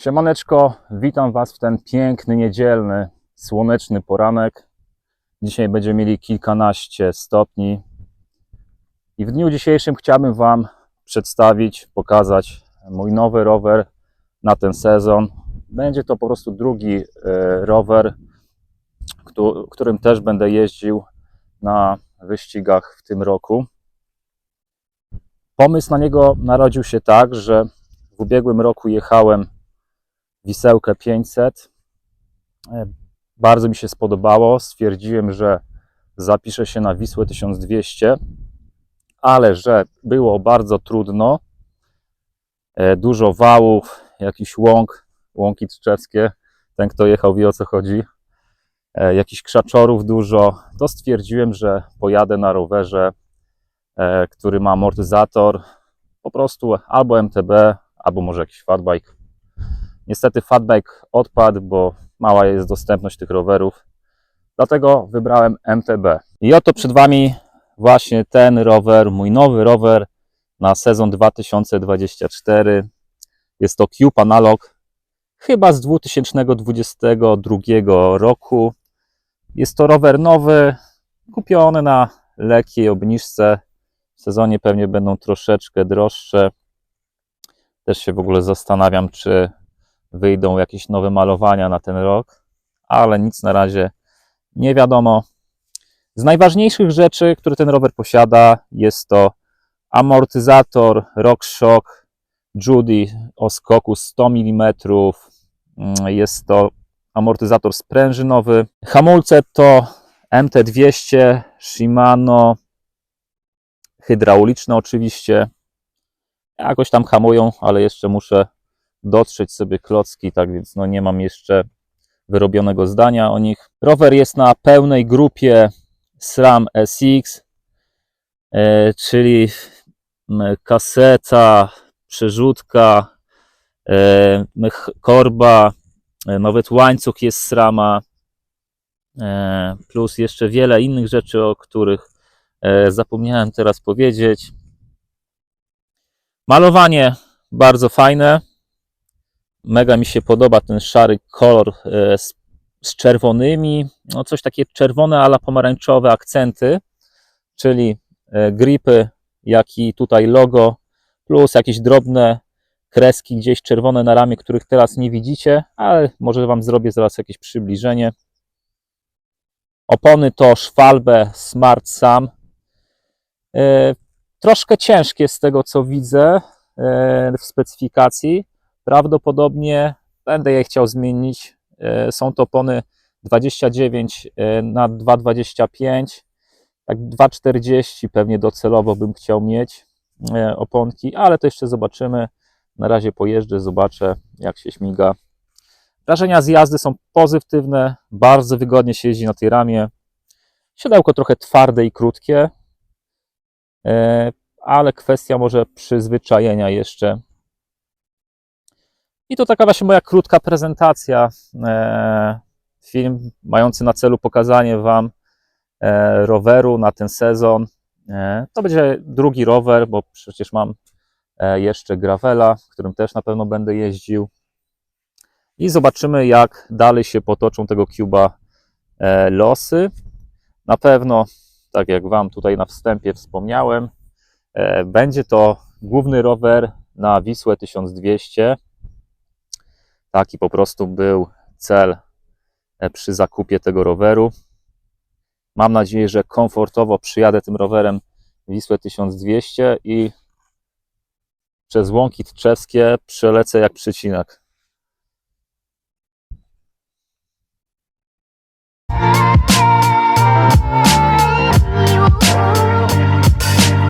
Siemaneczko, witam Was w ten piękny, niedzielny, słoneczny poranek. Dzisiaj będziemy mieli kilkanaście stopni. I w dniu dzisiejszym chciałbym Wam przedstawić, pokazać mój nowy rower na ten sezon. Będzie to po prostu drugi e, rower, któ- którym też będę jeździł na wyścigach w tym roku. Pomysł na niego narodził się tak, że w ubiegłym roku jechałem Wisełkę 500. E, Bardzo mi się spodobało. Stwierdziłem, że zapiszę się na Wisłę 1200, ale że było bardzo trudno. E, Dużo wałów, jakiś łąk, łąki trzczewskie. Ten, kto jechał, wie o co chodzi. E, Jakichś krzaczorów dużo. To stwierdziłem, że pojadę na rowerze, który ma amortyzator. Po prostu albo MTB, albo może jakiś fatbike. Niestety fatbike odpadł, bo mała jest dostępność tych rowerów. Dlatego wybrałem MTB. I oto przed Wami właśnie ten rower, mój nowy rower na sezon 2024. Jest to Cube Analog, chyba z 2022 roku. Jest to rower nowy, kupiony na lekkiej obniżce. W sezonie pewnie będą troszeczkę droższe. Też się w ogóle zastanawiam, czy wyjdą jakieś nowe malowania na ten rok, ale nic na razie nie wiadomo. Z najważniejszych rzeczy, które ten rower posiada, jest to amortyzator RockShox Judy o skoku 100 mm. Jest to amortyzator sprężynowy. Hamulce to MT200 Shimano hydrauliczne oczywiście. Jakoś tam hamują, ale jeszcze muszę dotrzeć sobie klocki, tak więc no nie mam jeszcze wyrobionego zdania o nich. Rower jest na pełnej grupie SRAM SX, e, czyli kaseta, przerzutka, e, korba, e, nawet łańcuch jest SRAMa, plus jeszcze wiele innych rzeczy, o których zapomniałem teraz powiedzieć. Malowanie bardzo fajne. Mega mi się podoba ten szary kolor e, z, z czerwonymi, no coś takie czerwone, ale pomarańczowe akcenty, czyli e, gripy, jak i tutaj logo, plus jakieś drobne kreski gdzieś czerwone na ramię, których teraz nie widzicie, ale może Wam zrobię zaraz jakieś przybliżenie. Opony to Schwalbe Smart Sam. E, Troszkę ciężkie z tego co widzę w specyfikacji. Prawdopodobnie będę je chciał zmienić. E, Są to opony 29 e, na 2,25. Tak 2,40 pewnie docelowo bym chciał mieć e, oponki, ale to jeszcze zobaczymy. Na razie pojeżdżę, zobaczę jak się śmiga. Wrażenia z jazdy są pozytywne, bardzo wygodnie się jeździ na tej ramie. Siodełko trochę twarde i krótkie, ale kwestia może przyzwyczajenia jeszcze. I to taka właśnie moja krótka prezentacja. E, Film mający na celu pokazanie Wam e, roweru na ten sezon. E, To będzie drugi rower, bo przecież mam jeszcze Gravela, którym też na pewno będę jeździł. I zobaczymy, jak dalej się potoczą tego Cuba losy. Na pewno, tak jak Wam tutaj na wstępie wspomniałem, będzie to główny rower na Wisłę 1200. Taki po prostu był cel e, przy zakupie tego roweru. Mam nadzieję, że komfortowo przyjadę tym rowerem Wisłę 1200 i przez łąki tczewskie przelecę jak przycinak.